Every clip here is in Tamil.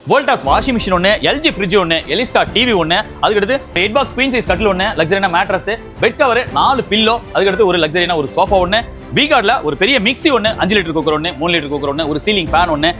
வோல்டாஸ் வாஷிங் மிஷின் ஒன்று எல்ஜி ஃப்ரிட்ஜ் ஒன்று எலிஸ்டா டிவி ஒன்று அதுக்கடுத்து எயிட் பாக்ஸ் குவீன் சைஸ் கட்டில் ஒன்று லக்ஸரியான மேட்ரஸ் பெட் கவர் நாலு பில்லோ அதுக்கடுத்து ஒரு லக்ஸரியான ஒரு சோஃபா ஒன்று வீகார்டில் ஒரு பெரிய மிக்சி ஒன்று அஞ்சு லிட்டர் குக்கர் ஒன்று மூணு லிட்டர் குக்கர் ஒன்று ஒரு சீலிங் ஃபேன் ஒன்று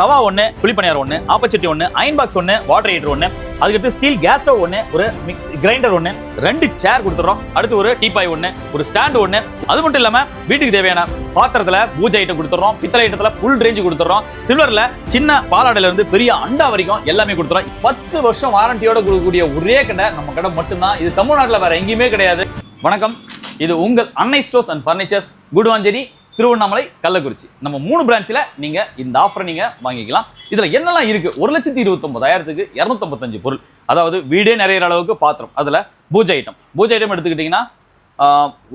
தவா ஒன்று குழிப்பணியார் ஒன்று ஆப்பச்சட்டி ஒன்று அயன் பாக்ஸ் ஒன்று வாட்டர் ஹீட்டர் ஒன்று அதுக்கடுத்து ஸ்டீல் கேஸ் ஸ்டவ் ஒன்று ஒரு மிக்ஸ் கிரைண்டர் ஒன்று ரெண்டு சேர் கொடுத்துறோம் அடுத்து ஒரு டீபாய் ஒன்று ஒரு ஸ்டாண்ட் ஒன்று அது மட்டும் இல்லாமல் வீட்டுக்கு தேவையான பாத்திரத்தில் பூஜை ஐட்டம் கொடுத்துறோம் பித்தளை ஐட்டத்தில் ஃபுல் ரேஞ்சு கொடுத்துறோம் சில்வரில் சின்ன பாலாடையிலேருந்து பெரிய அண்டா வரைக்கும் எல்லாமே கொடுத்துறோம் பத்து வருஷம் வாரண்டியோட கொடுக்கக்கூடிய ஒரே கடை நம்ம கடை மட்டும்தான். இது தமிழ்நாட்டில் வேறு எங்கேயுமே கிடையாது. வணக்கம். இது உங்கள் Annai stores and furnitures Guduvanchery Tiruvannamalai Kallakurichi. நம்ம மூணு பிரான்ச்சில் நீங்கள் இந்த ஆஃபரை நீங்கள் வாங்கிக்கலாம். இதில் என்னெல்லாம் இருக்குது ஒரு லட்சத்தி இருபத்தொம்பதாயிரத்துக்கு இரநூத்தம்பத்தஞ்சு பொருள். அதாவது வீடே நிறையிற அளவுக்கு பாத்திரம். அதில் பூஜை ஐட்டம் பூஜை ஐட்டம் எடுத்துக்கிட்டிங்கன்னா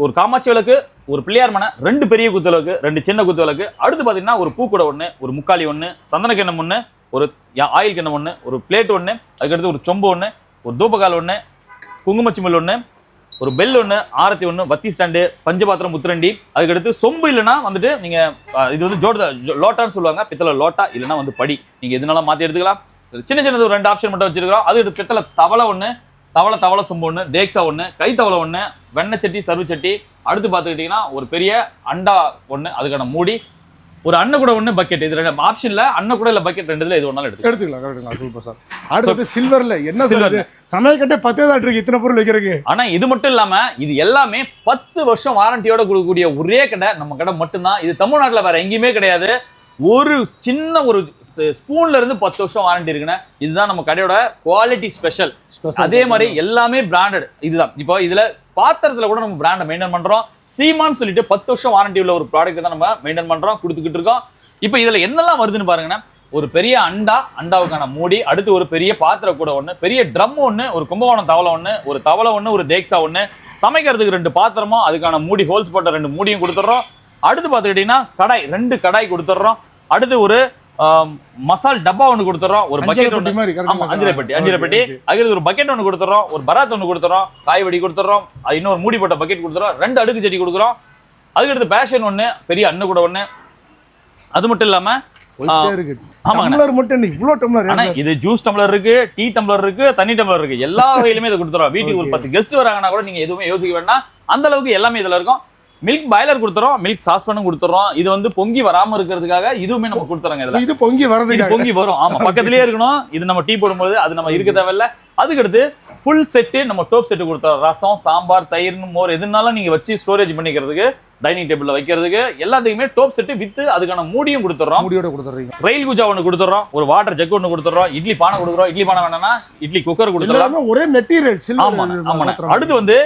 ஒரு காமாட்சி விளக்கு ஒரு பிள்ளையார் மனை ரெண்டு பெரிய குத்து விளக்கு ரெண்டு சின்ன குத்து விளக்கு. அடுத்து பார்த்தீங்கன்னா ஒரு பூக்கூட ஒன்று ஒரு முக்காலி ஒன்று சந்தன கிண்ணம் ஒன்று ஒரு யா- ஆயில் கிண்ணம் ஒன்று ஒரு பிளேட் ஒன்று அதுக்கடுத்து ஒரு சொம்பு ஒன்று ஒரு தூபகால் ஒன்று குங்குமச்சிமல் ஒன்று ஒரு பெல் ஒன்று ஆரத்தி ஒன்று வத்தி ஸ்டாண்டு பஞ்சபாத்திரம் முத்துரண்டி. அதுக்கடுத்து சொம்பு இல்லைன்னா வந்துட்டு நீங்கள் இது வந்து ஜோட ஜோ- லோட்டான்னு சொல்லுவாங்க. பித்தளை லோட்டா இல்லைன்னா வந்து படி. நீங்கள் எதுனாலும் மாற்றி எடுத்துக்கலாம். சின்ன சின்னது ஒரு ரெண்டு ஆப்ஷன் மட்டும் வச்சிருக்கிறோம். அது பித்தளை தவளை ஒன்று தவளை தவளை சொம்பு ஒன்று தேக்ஸா ஒன்று கை தவளை ஒன்று வெண்ணெய் சட்டி சர்வு சட்டி. அடுத்து பார்த்துக்கிட்டிங்கன்னா ஒரு பெரிய அண்டா ஒன்று அதுக்கான மூடி ஒரு அன்ன கூட ஒன்று பக்கெட் இது ரெண்டு ஆப்ஷனில் அன்ன கூட இல்லை பக்கெட் ரெண்டுல இது ஒன்றாலும் எடுத்துக்கலாம். எடுத்துக்கலாம் கரெக்டுங்களா? சூப்பர் சார் அடுத்தது சில்வர்ல என்ன சொல்றது சமையல் பத்தே தான் இருக்கு இத்தனை பொருள் வைக்கிறதுக்கு. ஆனா இது மட்டும் இல்லாம இது எல்லாமே பத்து வருஷம் வாரண்டியோட கொடுக்கக்கூடிய ஒரே கடை நம்ம கடை மட்டும்தான். இது தமிழ்நாட்டுல வேற எங்கேயுமே கிடையாது. ஒரு சின்ன ஒரு ஸ்பூன்ல இருந்து பத்து வருஷம் வாரண்டி இருக்குன்னா இதுதான் நம்ம கடையோட குவாலிட்டி ஸ்பெஷல் அதே மாதிரி எல்லாமே பிராண்டட் இதுதான். இப்போ இதுல பாத்திரத்துல கூட நம்ம பிராண்டை மெயின்டைன் பண்றோம். சீமான்னு சொல்லிட்டு பத்து வருஷம் வாரண்டி உள்ள ஒரு ப்ராடக்ட் தான் நம்ம மெயின்டைன் பண்றோம் கொடுத்துக்கிட்டு இருக்கோம். இப்போ இதுல என்னெல்லாம் வருதுன்னு பாருங்கன்னா ஒரு பெரிய அண்டா அண்டாவுக்கான மூடி அடுத்து ஒரு பெரிய பாத்திர கூட ஒன்று பெரிய ட்ரம் ஒன்று ஒரு கும்பகோணம் தவளை ஒன்று ஒரு தவளை ஒன்று ஒரு தேக்ஸா ஒன்று சமைக்கிறதுக்கு ரெண்டு பாத்திரமும் அதுக்கான மூடி ஹோல்ஸ் போட்ட ரெண்டு மூடியும் கொடுத்துட்றோம். அடுத்து பார்த்துக்கிட்டிங்கன்னா கடாய் ரெண்டு கடாய் கொடுத்துட்றோம். அடுத்து ஒரு மசால் டப்பா ஒன்று கொடுத்துட்றோம். ஒரு பக்கெட் ஒன்று மாதிரி ஆமா கரெக்ட் அஞ்சரை பெட்டி அஞ்சரை பெட்டி. அதுக்கு ஒரு பக்கெட் ஒன்று கொடுத்துறோம் ஒரு பராத் ஒன்று கொடுத்துறோம் காய் வடி கொடுத்துறோம் அது இன்னொரு மூடி போட்ட பக்கெட் கொடுத்துறோம் ரெண்டு அடுக்கு செடி கொடுக்குறோம். அதுக்கடுத்து பேஷன் ஒன்று பெரிய அண்ணு கூட ஒன்று அது மட்டும் இல்லாம போயிட்டே இருக்கு. ஆமாங்கண்ணா. டம்ளர் மட்டும் இன்னைக்கு இவ்வளவு டம்ளர் ஆனா இது ஜூஸ் டம்ளர் இருக்கு டீ டம்ளர் இருக்கு தண்ணி டம்ளர் இருக்கு. எல்லா வகையிலுமே இதை கொடுத்துறோம் வீட்டுக்கு ஒரு. பத்து கெஸ்ட் வராங்கன்னா கூட நீங்க எதுவுமே யோசிக்க வேண்டாம். அந்த அளவுக்கு எல்லாமே இதுல இருக்கும். மில்க் பாய்லர் கொடுத்துறோம் மில்க் சாஸ்பனும் கொடுத்துறோம். இது வந்து பொங்கி வராம இருக்கிறதுக்காக இதுவுமே நம்ம கொடுத்துறோங்க இதுல. இது பொங்கி வரதுக்கு பொங்கி வரும். ஆமா பக்கத்துலயே இருக்கணும். இது நம்ம டீ போடும்போது அது நம்ம இருக்க தேவையில்ல. அதுக்கடுத்து ஃபுல் செட்டு நம்ம டோப் செட்டு கொடுத்தோம் ரசம் சாம்பார் தயிர்னு மோர் எதுனாலும் நீங்க வச்சு ஸ்டோரேஜ் பண்ணிக்கிறதுக்கு டைனிங் டேபிள்ல வைக்கிறதுக்கு எல்லாத்துக்குமே டோப் செட்டு வித்து அதுக்கான மூடியும் கொடுத்துறோம் முடியோட கொடுத்துறீங்க ரயில் குஜா ஒன்று கொடுத்துறோம் ஒரு வாட்டர் ஜக் ஒன்று கொடுத்துறோம் இட்லி பானை கொடுக்குறோம். இட்லி பானை வேணாம்னா இட்லி குக்கர் கொடுத்துறோம் ஒரே மெட்டீரியல் ஆமா ஆமாண்ணே. சில்வர் அடுத்து வந்து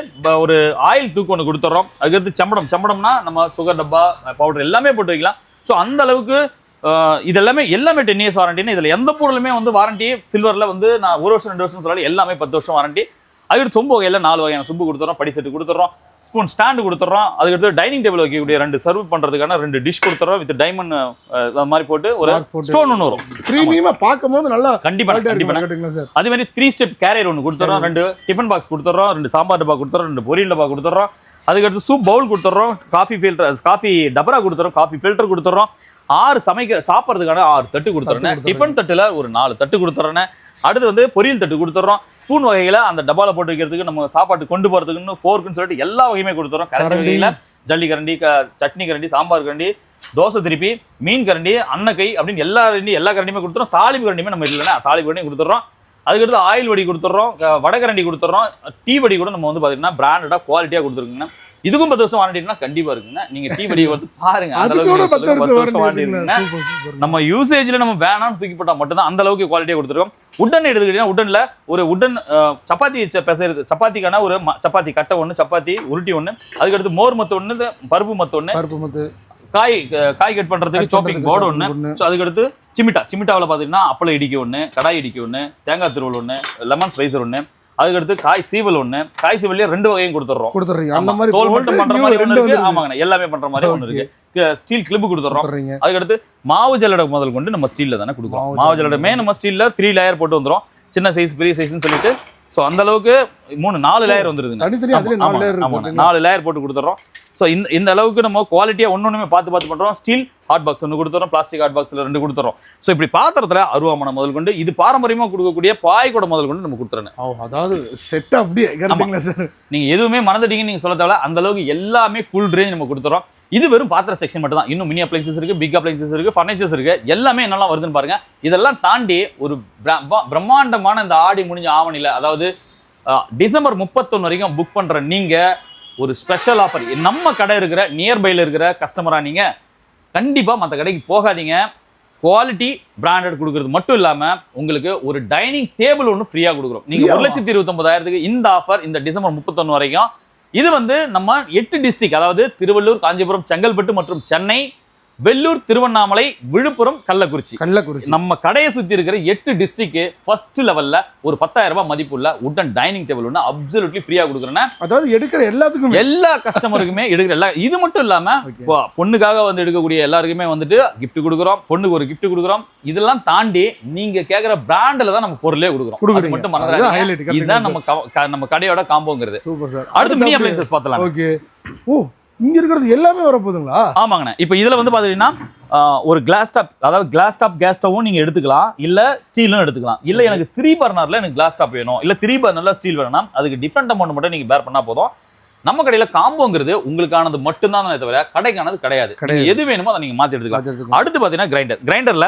ஒரு ஆயில் தூக்கு ஒன்று கொடுத்துறோம் அதுக்கடுத்து சம்படம். சம்படம்னா நம்ம சுகர் டப்பா பவுடர் எல்லாமே போட்டு வைக்கலாம். ஸோ அந்த அளவுக்கு அஹ், இது எல்லாமே டென் இயர்ஸ் வாரண்டின்னு இதில் எந்த பொருளுமே வந்து வாரண்டி சில்வரில் வந்து நான் ஒரு வருஷம் ரெண்டு வருஷம் சொல்லல எல்லாமே பத்து வருஷம் வாரண்டி அதுக்கடுத்து சொம்பு வகையில் நாலு வகையான சொம்பு கொடுத்துறோம் படி செட்டு கொடுத்துறோம் ஸ்பூன் ஸ்டாண்டு கொடுத்துறோம் அதுக்கடுத்து டைனிங் டேபிள் வைக்கக்கூடிய ரெண்டு சர்வ் பண்ணுறதுக்கான ரெண்டு டிஷ் கொடுத்துறோம் வித் டைமண்ட் அது மாதிரி போட்டு ஒரு ஸ்டோன் ஒன்று வரும். பிரீமியமா பார்க்கும்போது நல்லா கண்டிப்பா quality கண்டிப்பா. இருக்கு கரெக்ட்டுங்களா சார்? அதே மாதிரி த்ரீ ஸ்டெப் கேரியர் ஒன்று கொடுத்துறோம் ரெண்டு டிஃபன் பாக்ஸ் கொடுத்துறோம் ரெண்டு சாம்பார் டப்பா கொடுத்துறோம் ரெண்டு பொரியல் டப்பா கொடுத்துறோம். அதுக்கடுத்து சூப் பவுல் கொடுத்துறோம் காஃபி ஃபில்டர் காஃபி டபரா கொடுத்துறோம் காஃபி ஃபில்டர் கொடுத்துறோம். ஆறு சமைக்க சாப்பிட்றதுக்கான ஆறு தட்டு கொடுத்துறேன். டிஃபன் தட்டுல ஒரு நாலு தட்டு கொடுத்துறேன் அடுத்து வந்து பொரியல் தட்டு கொடுத்துறோம் ஸ்பூன் வகைகளை அந்த டப்பால போட்டு வைக்கிறதுக்கு நம்ம சாப்பாட்டு கொண்டு போறதுக்குன்னு ஃபோர்க்குன்னு சொல்லிட்டு எல்லா வகையுமே கொடுத்துறோம் கரண்டி கரண்டி. வகையில ஜல்லி கரண்டி சட்னி கரண்டி சாம்பார் கரண்டி தோசை திருப்பி மீன் கரண்டி அன்னக்கை அப்படின்னு எல்லா கரண்டி எல்லா கரண்டியுமே கொடுத்துறோம் தாளிப்பு கரண்டியுமே நம்ம இல்லைன்னா தாளிப்பு கரண்டியும் கொடுத்துறோம் அதுக்கடுத்து ஆயில் வடி கொடுத்துட்றோம். வடகரண்டி கொடுத்துட்றோம். டீ வடி கூட நம்ம வந்து பார்த்தீங்கன்னா பிராண்டடாக குவாலிட்டியாக கொடுத்துருக்குங்க. இதுக்கும் பத்து வருஷம் வாரண்டினா கண்டிப்பா இருக்குங்க. நீங்க டீ வடி வந்து பாருங்க. அந்த அளவுக்கு நம்ம யூசேஜ்ல நம்ம வேணாம்னு தூக்கி போட்டா மட்டும்தான் அந்த அளவுக்கு குவாலிட்டியா கொடுத்துருக்கோம். உடன் எடுத்துக்கிட்டீங்கன்னா உடன்ல ஒரு உடன் சப்பாத்தி பிசைறது. சப்பாத்திக்கான ஒரு சப்பாத்தி கட்டை ஒன்று சப்பாத்தி உருட்டி ஒன்று அதுக்கடுத்து மோர் மத்து ஒன்று பருப்பு மத்து ஒன்று பருப்பு மத்து. காய் காய் கட் பண்றதுக்கு சாப்பிங் போர்டு ஒன்று ஒண்ணு. ஸோ அதுக்கடுத்து சிமிட்டா. சிமிட்டாவில் பார்த்தீங்கன்னா அப்பளம் இடிக்க ஒன்று கடாய் இடிக்க ஒன்று தேங்காய் திருவல் ஒன்று லெமன் ஸ்பைசர் ஒன்று அதுக்கடுத்து காய் சீவல் ஒன்று காய் சீவல்லே ரெண்டு வகையும் கொடுத்துட்றோம். கொடுத்துறீங்க அந்த மாதிரி தோல் மட்டும் பண்ற new மாதிரி ஒன்று ரெண்டு இருக்கு. ஆமாங்கண்ணா எல்லாமே பண்ற மாதிரி ஒன்று. இருக்கு. ஸ்டீல் கிளிப் கொடுத்துறீங்க அதுக்கடுத்து மாவு ஜல்லடை முதல் கொண்டு நம்ம ஸ்டீல்ல தானே கொடுக்குறோம். மாவு மாவு ஜல்லடை. ஜல்லடமே நம்ம ஸ்டீல்ல த்ரீ லேயர் போட்டு வந்துரும். சின்ன சைஸ் பெரிய சைஸ்னு சொல்லிட்டு. ஸோ அந்த அளவுக்கு மூணு நாலு லேயர் அதுலயே நாலு லேயர் போட்டு கொடுத்துட்றோம். ஸோ இந்த இந்த அளவுக்கு நம்ம குவாலிட்டியாக ஒன்று ஒன்றுமே பார்த்து பார்த்து பண்ணுறோம் ஸ்டீல் ஹாட் பாக்ஸ் ஒன்று கொடுத்துறோம் பிளாஸ்டிக் ஹாட் பாக்ஸில் ரெண்டு கொடுத்துறோம். ஸோ இப்படி பாத்திரத்தில் அருவாமனை முதல் கொண்டு இது பாரம்பரியமாக கொடுக்கக்கூடிய பாய் கூட முதல் கொண்டு நம்ம கொடுத்துறேன் அதாவது செட் அப்படியே சார் நீங்கள் எதுவுமே மறந்துட்டீங்கன்னு நீங்கள் சொல்ல தேவையில்ல. அந்த அளவுக்கு எல்லாமே ஃபுல் ரேஞ்ச் நம்ம கொடுத்துறோம். இது வெறும் பாத்திர செக்ஷன் மட்டும் தான் இன்னும் மினி அப்ளைன்சஸ் இருக்கு பிக் அப்ளைன்சஸ் இருக்கு ஃபர்னிச்சர்ஸ் இருக்கு. எல்லாமே என்னெல்லாம் வருதுன்னு பாருங்க. இதெல்லாம் தாண்டி ஒரு பிரம்மாண்டமான இந்த ஆடி முடிஞ்ச ஆவணியில் அதாவது டிசம்பர் முப்பத்தொன்று வரைக்கும் புக் பண்ற நீங்க ஒரு ஸ்பெஷல் ஆஃபர் நம்ம கடை இருக்கிற நியர்பைல இருக்கிற கஸ்டமரா நீங்க கண்டிப்பா மற்ற கடைக்கு போகாதீங்க. குவாலிட்டி பிராண்டட் கொடுக்கறது மட்டும் இல்லாம உங்களுக்கு ஒரு டைனிங் டேபிள் ஒன்று ஃப்ரீயா கொடுக்குறோம். நீங்க ஒரு? லட்சத்தி இருபத்தொன்பதாயிரத்துக்கு இந்த ஆஃபர் இந்த டிசம்பர் முப்பத்தொன்று வரைக்கும். இது வந்து நம்ம எட்டு டிஸ்ட்ரிக்ட் அதாவது திருவள்ளூர் காஞ்சிபுரம் செங்கல்பட்டு மற்றும் சென்னை வெள்ளூர் திருவண்ணாமலை விழுப்புரம் கள்ளக்குறிச்சி. கள்ளக்குறிச்சி. நம்ம கடையை சுத்தி இருக்கிற எட்டு டிஸ்ட்ரிக்ட் ஃபர்ஸ்ட் லெவல்ல ஒரு பத்தாயிரம் ரூபாய் மதிப்புள்ள உட்டன் டைனிங் டேபிள் ஒன்று அப்சல்யூட்லி ஃப்ரீயா கொடுக்குறேன்னா அதாவது எடுக்கிற எல்லாத்துக்கும். எல்லா கஸ்டமருக்குமே எடுக்கிற எல்லா இது மட்டும் இல்லாம Okay. இப்போ பொண்ணுக்காக வந்து எடுக்கக்கூடிய எல்லாருக்குமே வந்துட்டு gift கொடுக்குறோம் பொண்ணுக்கு ஒரு gift கொடுக்குறோம். இதெல்லாம் தாண்டி நீங்க கேக்குற பிராண்ட்ல தான் நம்ம பொருளே கொடுக்குறோம். அது. மட்டும் மறந்துடாதீங்க. இதுதான் நம்ம நம்ம கடையோட காம்போங்கிறது சூப்பர் சார் அடுத்து மினி அப்ளைன்சஸ் பார்த்தலாம் ஓகே ஓ இங்க இருக்கிறது எல்லாமே வரப்போகுதுங்களா? ஆமாங்கண்ணா. இப்போ இதுல வந்து பாத்தீங்கன்னா ஆஹ், ஒரு கிளாஸ் டாப் அதாவது கிளாஸ் டாப் கேஸ் ஸ்டவும் நீங்க எடுத்துக்கலாம். இல்ல ஸ்டீலும் எடுத்துக்கலாம். இல்ல எனக்கு த்ரீ பர்னர்ல எனக்கு கிளாஸ் டாப் வேணும். இல்ல த்ரீ பர்னர்ல ஸ்டீல் வேணும்னா அதுக்கு டிஃப்ரெண்ட் அமௌண்ட் மட்டும் நீங்க பேர் பண்ணா போதும். நம்ம கடையில காம்போங்கிறது உங்களுக்கானது மட்டும்தான் தானே தவிர கடைக்கானது கிடையாது. எது வேணுமோ அதை நீங்க மாத்தி எடுத்துக்கலாம். அடுத்து பாத்தீங்கன்னா கிரைண்டர் கிரைண்டர்ல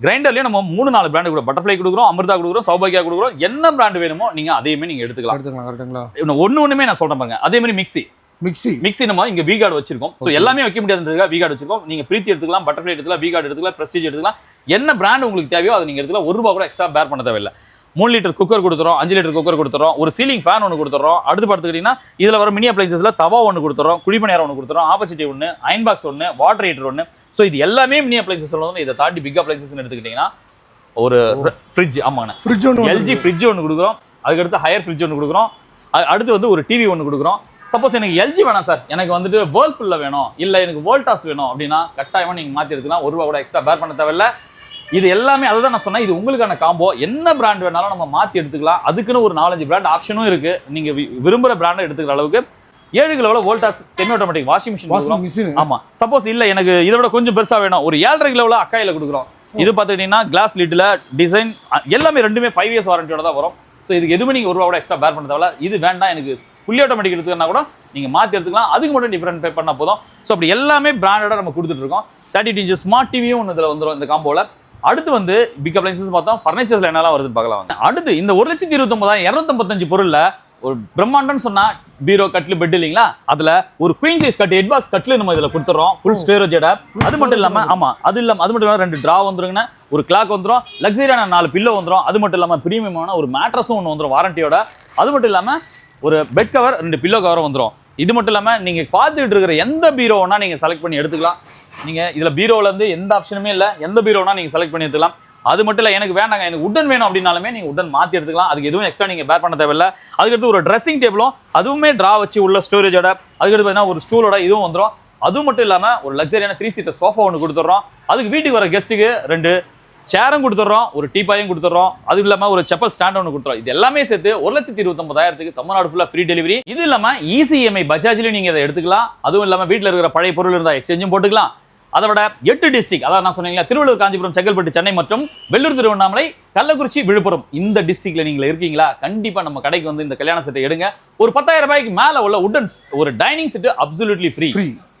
கிரைண்டர்லயே நம்ம மூணு நாலு பிராண்ட் கூட பட்டர்ஃப்ளை கொடுக்குறோம் அமிர்தா கொடுக்குறோம் சௌபாகியா கொடுக்குறோம். என்ன பிராண்ட் வேணுமோ நீங்க அதையுமே நீங்க எடுத்துக்கலாம். எடுத்துக்கலாம் கரெக்டுங்களா இன்னும் ஒண்ணு ஒண்ணுமே நான் சொல்றேன் பாருங்க. அதே மாதிரி மிக்ஸி மிக்ஸி மிக்ஸி நம்ம இங்க வி கார்டு வச்சிருக்கோம். ஸோ எல்லாமே வைக்க முடியாதுன்றதுக்காக வி கார்டு வச்சிருக்கோம். நீங்க பிரீத்தி எடுத்துக்கலாம் பட்டர்ஃப்ளை எடுத்துக்கலாம் வி கார்டு எடுத்துக்கலாம் பிரஸ்டீஜ் எடுத்துக்கலாம். என்ன பிராண்ட் உங்களுக்கு தேவையோ அதை நீங்க எடுத்துக்கலாம். ஒரு ரூபா கூட எக்ஸ்ட்ரா பேர் பண்ண தேவையில்லை. மூணு லிட்டர் குக்கர் கொடுத்துறோம் அஞ்சு லிட்டர் குக்கர் கொடுத்துறோம் ஒரு சீலிங் ஃபேன் ஒன்று கொடுத்துறோம். அடுத்து பார்த்துக்கிட்டீங்கன்னா இதுல வர மினி அப்ளைன்சஸ்ல தவா ஒன்று கொடுத்துறோம் குழிப்பணியாரம் ஒன்று கொடுத்துறோம் ஆப்போசிட்டி ஒன்று அயன் பாக்ஸ் ஒன்று வாட்டர் ஹீட்டர் ஒன்று ஸோ இது எல்லாமே மினி அப்ளைன்சஸ் வந்து இதை தாண்டி பிக் அப்ளைன்சஸ் எடுத்துக்கிட்டீங்கன்னா ஒரு ஃப்ரிட்ஜ் ஆமாண்ணே. ஃப்ரிட்ஜ் ஒன்று எல்ஜி ஃப்ரிட்ஜ் ஒன்று கொடுக்குறோம். அதுக்கடுத்து ஹையர் ஃப்ரிட்ஜ் ஒன்று கொடுக்குறோம். அடுத்து வந்து ஒரு டிவி ஒன்று கொடுக்குறோம். சப்போஸ் எனக்கு எல்ஜி வேணாம் சார். எனக்கு வந்துட்டு வேர்ல்ஃபுல்ல வேணும். இல்லை எனக்கு வோல்டாஸ் வேணும் அப்படின்னா கட்டாயமாக நீங்கள் மாற்றி எடுத்துக்கலாம் ஒரு ரூபா கூட எக்ஸ்ட்ரா பேர் பண்ண தேவையில்ல. இது எல்லாமே அதை தான் நான் சொன்னேன். இது உங்களுக்கான காம்போ என்ன பிராண்ட் வேணாலும் நம்ம மாற்றி எடுத்துக்கலாம். அதுக்குன்னு ஒரு நாலஞ்சு பிராண்ட் ஆப்ஷனும் இருக்கு. நீங்கள் விரும்புகிற பிராண்டை எடுத்துக்கிற அளவுக்கு. ஏழு கிலோவில் Voltas semi automatic washing machine machine ஆமா. சப்போஸ் இல்ல எனக்கு இதை விட கொஞ்சம் பெருசா வேணும். ஒரு ஏழரை கிலோவில் அக்காயில கொடுக்குறோம். இது பார்த்துக்கிட்டீங்கன்னா கிளாஸ் லிட்டில் டிசைன் எல்லாமே ரெண்டுமே ஃபைவ் இயர்ஸ் வாரண்டியோட தான் வரும். ஸோ இதுக்கு எதுவுமே நீங்கள் ஒரு ரூபா கூட எக்ஸ்ட்ரா பேர் பண்ண தேவை இது வேண்டாம். எனக்கு ஃபுல்லி ஆட்டோமேட்டிக் எடுத்துக்கனா கூட நீங்கள் மாற்றி எடுத்துக்கலாம். அதுக்கு மட்டும் டிஃப்ரெண்ட் பே பண்ணால் போதும். ஸோ அப்படி எல்லாமே பிராண்டடாக நம்ம கொடுத்துட்ருக்கோம் தேர்ட்டி இன்ச்சு ஸ்மார்ட் டிவியும் ஒன்று இதில் வந்துடும் இந்த காம்போவில் அடுத்து வந்து பிக் அப்ளைன்சஸ் பார்த்தோம். ஃபர்னிச்சர்ஸில் என்னெல்லாம் வருதுன்னு பார்க்கலாம் அடுத்து இந்த ஒரு லட்சத்தி இருபத்தொம்பதாயிரம் இரநூத்தம்பத்தஞ்சு பொருளில் ஒரு பிரம்மாண்டம்னு சொன்னா பீரோ கட்லு பெட் இல்லைங்களா? அதுல ஒரு queen size cot head box கட்லு நம்ம இதுல கொடுத்துறோம். ஃபுல் ஸ்டோரேஜோட அது மட்டும் இல்லாம ஆமா அது இல்லாம அது மட்டும் இல்லாம ரெண்டு டிரா வந்துருங்கண்ணா. ஒரு கிளாக் வந்துரும். லக்ஸரியான நாலு பில்லோ வந்துரும். அது மட்டும் இல்லாம பிரீமியமான ஒரு மேட்ரஸும் ஒன்று வந்துரும் வாரண்டியோட அது மட்டும் இல்லாம ஒரு பெட் கவர் ரெண்டு பில்லோ கவரும் வந்துரும். இது மட்டும் இல்லாம நீங்க பார்த்துட்டு இருக்கிற எந்த பீரோனா நீங்க செலக்ட் பண்ணி எடுத்துக்கலாம். நீங்க இதுல பீரோல இருந்து எந்த ஆப்ஷனுமே இல்ல. எந்த பீரோனா நீங்க செலக்ட் பண்ணி எடுத்துக்கலாம். அது மட்டும் இல்லை எனக்கு வேண்டாங்க எனக்கு உட்டன் வேணும் அப்படின்னாலுமே நீங்கள் உட்டன் மாற்றி எடுத்துக்கலாம். அதுக்கு எதுவும் எக்ஸ்ட்ரா நீங்கள் பேர் பண்ண தேவையில்ல. அதுக்கடுத்து ஒரு ட்ரெஸ்ஸிங் டேபிளும் அதுவுமே ட்ரா வச்சு உள்ள ஸ்டோரேஜோட அதுக்கடுத்து பார்த்தீங்கன்னா ஒரு ஸ்டூலோட இதுவும் வந்துடும் அதுவும் மட்டும் இல்லாமல் ஒரு லக்ஸரியான த்ரீ சீட்டர் சோஃபா ஒன்று கொடுத்துட்றோம். அதுக்கு வீட்டுக்கு வர கெஸ்ட்டுக்கு ரெண்டு சேரும் கொடுத்துட்றோம் ஒரு டீப்பாயும் கொடுத்துட்றோம். அது இல்லாமல் ஒரு செப்பல் ஸ்டாண்ட் ஒன்று கொடுத்துறோம் இது எல்லாமே சேர்த்து ஒரு லட்சத்தி இருபத்தொம்பதாயிரத்துக்கு தமிழ்நாடு ஃபுல்லாக ஃப்ரீ டெலிவரி இது இல்லாமல் இசிஎம்ஐ பஜாஜ்லயும் நீங்கள் அதை எடுத்துக்கலாம். அதுவும் இல்லாமல் வீட்டில் இருக்கிற பழைய பொருள் இருந்தால் எக்ஸ்சேஞ்சும் போட்டுக்கலாம். அதை விட எட்டு டிஸ்ட்ரிக்ட் அதாவது நான் சொன்னீங்களா திருவள்ளூர் காஞ்சிபுரம் செங்கல்பட்டு சென்னை மற்றும் வெள்ளூர் திருவண்ணாமலை கள்ளக்குறிச்சி விழுப்புரம். இந்த டிஸ்ட்ரிக்ட்ல நீங்க இருக்கீங்களா? கண்டிப்பா நம்ம கடைக்கு வந்து இந்த கல்யாண செட்டை எடுங்க. ஒரு பத்தாயிரம் ரூபாய்க்கு மேல உள்ள உடன்ஸ் ஒரு டைனிங் செட் அப்சல்யூட்லி ஃப்ரீ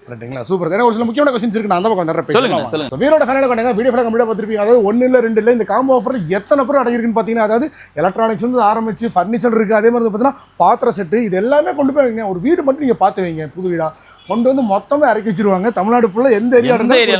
கரெக்ட்டுங்களா சூப்பர் ஏன்னா ஒரு சில முக்கியமான கொஸ்டின்ஸ் இருக்கு. நான் அந்த பக்கம் நிறைய சொல்லுங்க. சொல்லுங்க. வீரோட ஃபேனல கொண்டாங்க வீடியோ ஃபேனல் கம்ப்ளீட் பார்த்துருப்பீங்க? அதாவது ஒன்னு இல்ல ரெண்டு இல்ல இந்த காம்போ ஆஃபர்ல எத்தனை பேர் அடங்கிருக்குன்னு பார்த்தீங்கன்னா அதாவது எலக்ட்ரானிக்ஸ் வந்து ஆரம்பிச்சு ஃபர்னிச்சர் இருக்கு. அதே மாதிரி பார்த்தீங்கன்னா பாத்திர செட்டு இது எல்லாமே கொண்டு போய் வைங்க. ஒரு வீடு மட்டும் நீங்க பார்த்து வைங்க புது வீடா. கொண்டு வந்து மொத்தமே இறக்கி வச்சிருவாங்க. தமிழ்நாடு ஃபுல்லா எந்த ஏரியா எந்த ஏரியா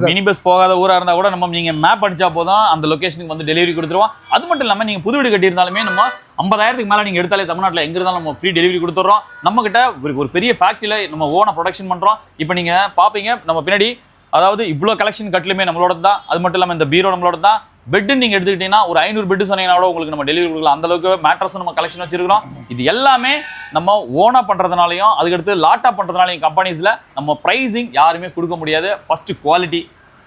சார் மினி பஸ் போகாத ஊரா இருந்தா கூட நம்ம நீங்க மேப் அடிச்சா போதும். அந்த லொகேஷனுக்கு வந்து டெலிவரி கொடுத்துருவோம். அது மட்டும் இல்லாம நீங்க புது வீடு கட்டியிருந்தாலுமே நம்ம ஐம்பதாயிரத்துக்கு மேல நீங்க எடுத்தாலே தமிழ்நாட்டுல எங்க இருந்தாலும் நம்ம ஃப்ரீ டெலிவரி கொடுத்துறோம் நம்ம கிட்ட ஒரு ஒரு பெரிய ஃபேக்டரியில நம்ம ஓன ப்ரொடக்ஷன் பண்றோம். இப்போ நீங்க பாப்பீங்க நம்ம பின்னாடி அதாவது இவ்வளோ கலெக்ஷன் கட்டிலுமே நம்மளோட தான் அது மட்டும் இல்லாம இந்த பீரோ நம்மளோட தான் பெட் நீங்க எடுத்துக்கிட்டீங்கன்னா ஒரு ஐநூறு பெட் சொன்னீங்கன்னா கூட உங்களுக்கு நம்ம டெலிவரி கொடுக்கலாம். அந்த அளவுக்கு மேட்ரஸும் நம்ம கலெக்ஷன் வச்சிருக்கிறோம். இது எல்லாமே நம்ம ஓனா பண்றதுனாலையும் அதுக்கடுத்து லாட்டா பண்றதுனாலையும் கம்பெனிஸ்ல நம்ம பிரைசிங் யாருமே கொடுக்க முடியாது. ஃபர்ஸ்ட் குவாலிட்டி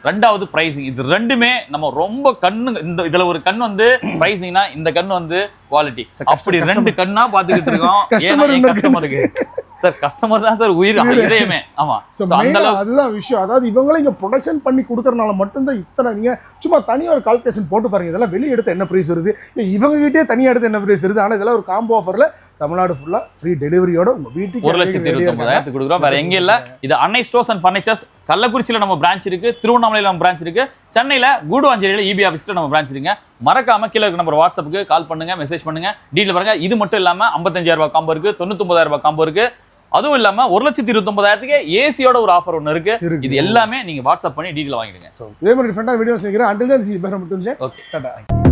ரெண்டாவது பிரைசிங் இது ரெண்டுமே நம்ம ரொம்ப கண்ணு இந்த இதுல ஒரு கண் வந்து பிரைசிங்னா இந்த கண் வந்து குவாலிட்டி அப்படி ரெண்டு கண்ணா பாத்துக்கிட்டு இருக்கோம். ஏன்னா கஸ்டமருக்கு சார் கஸ்டமர் தான் சார் உயிர். இதயமே. ஆமா. அதுதான் விஷயம். அதாவது இவங்களே இங்க ப்ரொடக்ஷன் பண்ணி கொடுக்கறனால மட்டும்தான் இத்தனை நீங்க சும்மா தனியா ஒரு கால்குலேஷன் போட்டு பாருங்க. இதெல்லாம் வெளியே எடுத்து என்ன பிரைஸ் வருது? இவங்க கிட்டே தனியா எடுத்து என்ன பிரைஸ் வருது? ஆனா இதெல்லாம் ஒரு காம்போ ஆஃபர்ல தமிழ்நாடு ஃபுல்லா ஃப்ரீ டெலிவரியோட உங்க வீட்டுக்கு ஒரு லட்சத்தி இருபத்தி ஒன்பதாயிரத்துக்கு கொடுக்குறோம். வேற எங்க இல்ல. இது அன்னை ஸ்டோர்ஸ் அண்ட் ஃபர்னிச்சர்ஸ் கள்ளக்குறிச்சியில நம்ம பிரான்ச் இருக்கு. திருவண்ணாமலையில நம்ம பிரான்ச் இருக்கு. சென்னையில கூடுவாஞ்சேரியில இபி ஆஃபீஸ்ல நம்ம பிரான்ச் இருக்குங்க. மறக்காம கீழே இருக்க நம்பர் வாட்ஸ்அப்புக்கு கால் பண்ணுங்க மெசேஜ் பண்ணுங்க. டீட்டெயில் பாருங்க. இது மட்டும் இல்லாம 55000 ரூபாய் காம்போ இருக்கு. தொண்ணூத்தொன்பதாயிரம் ரூபாய் காம்போ இருக்கு. அதுவும் இல்லாம ஒரு லட்சத்தி இருபத்தி ஒன்பதாயிரத்துக்கு ஏசியோட ஒரு ஆஃபர் ஒன்று இருக்கு. இது எல்லாமே நீங்க வாட்ஸ்அப் பண்ணி டீட்டெயில் வாங்கிடுங்க. இதே மாதிரி டிஃப்ரெண்டாக வீடியோஸ் நினைக்கிறேன் அண்டில் தான் சி பேரம் முடிஞ்சேன் ஓகே